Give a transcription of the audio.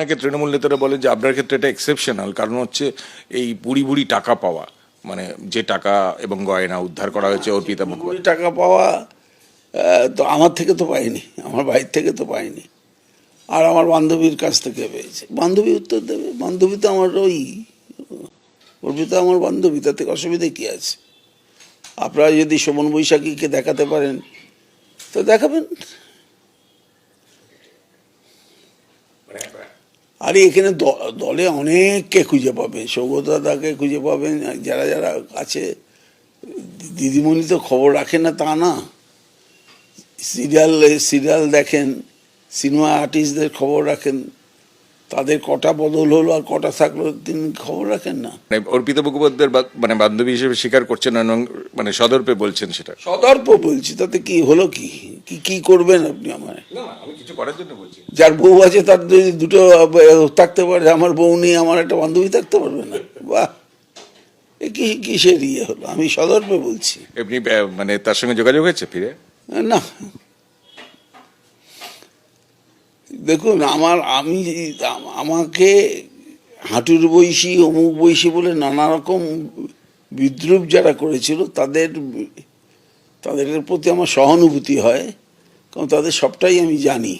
অনেকে তৃণমূল নেতারা বলে যে আপনার ক্ষেত্রে এটা এক্সেপশনাল কারণ হচ্ছে এই বুড়ি বুড়ি টাকা পাওয়া মানে যে টাকা এবং গয়না উদ্ধার করা হয়েছে অর্পিতা মুখোপাধ্যায় টাকা পাওয়া তো আমার থেকে তো পাইনি আমার ভাইয়ের থেকে তো পাইনি আর আমার বান্ধবীর কাছ থেকে পেয়েছে। বান্ধবী উত্তর দেবে বান্ধবী তো আমার ওই অর্পিতা আমার বান্ধবী তাতে অসুবিধা কী আছে? আপনারা যদি শোভন বৈশাখীকে দেখাতে পারেন তো দেখাবেন। আর এখানে দলে অনেককে খুঁজে পাবেন সৌগত দাদাকে খুঁজে পাবেন যারা যারা আছে। দিদিমণি তো খবর রাখেন না তা না। সিরিয়াল সিরিয়াল দেখেন সিনেমা আর্টিস্টদের খবর রাখেন। তাদের কটা বদল হলো আর কটা থাকল তিনি খবর রাখেন না। অর্পিত অর্পিতা মুখোপাধ্যায়ের বা- মানে বান্ধবী হিসেবে স্বীকার করছেন এবং মানে সদর্পে বলছেন সেটা। সদর্প বলছি তাতে কি হলো কি? কি কি করবেন আপনি আমার কিছু করার জন্য বলছি। যার বউ আছে তার দুটো থাকতে পারে আমার বউ নেই আমার একটা বান্ধবী থাকতে পারবে না। বাহ! এ কি কিসের ইয়ে হলো? আমি সদর্পে বলছি। এমনি মানে তার সঙ্গে যোগাযোগ হয়েছে ফিরে? না। দেখুন আমার আমি আমাকে হাঁটুর বৈশি অমুক বৈশি বলে নানা রকম বিদ্রুপ যারা করেছিল তাদের তাদের প্রতি আমার সহানুভূতি হয়। কারণ তাদের সবটাই আমি জানি।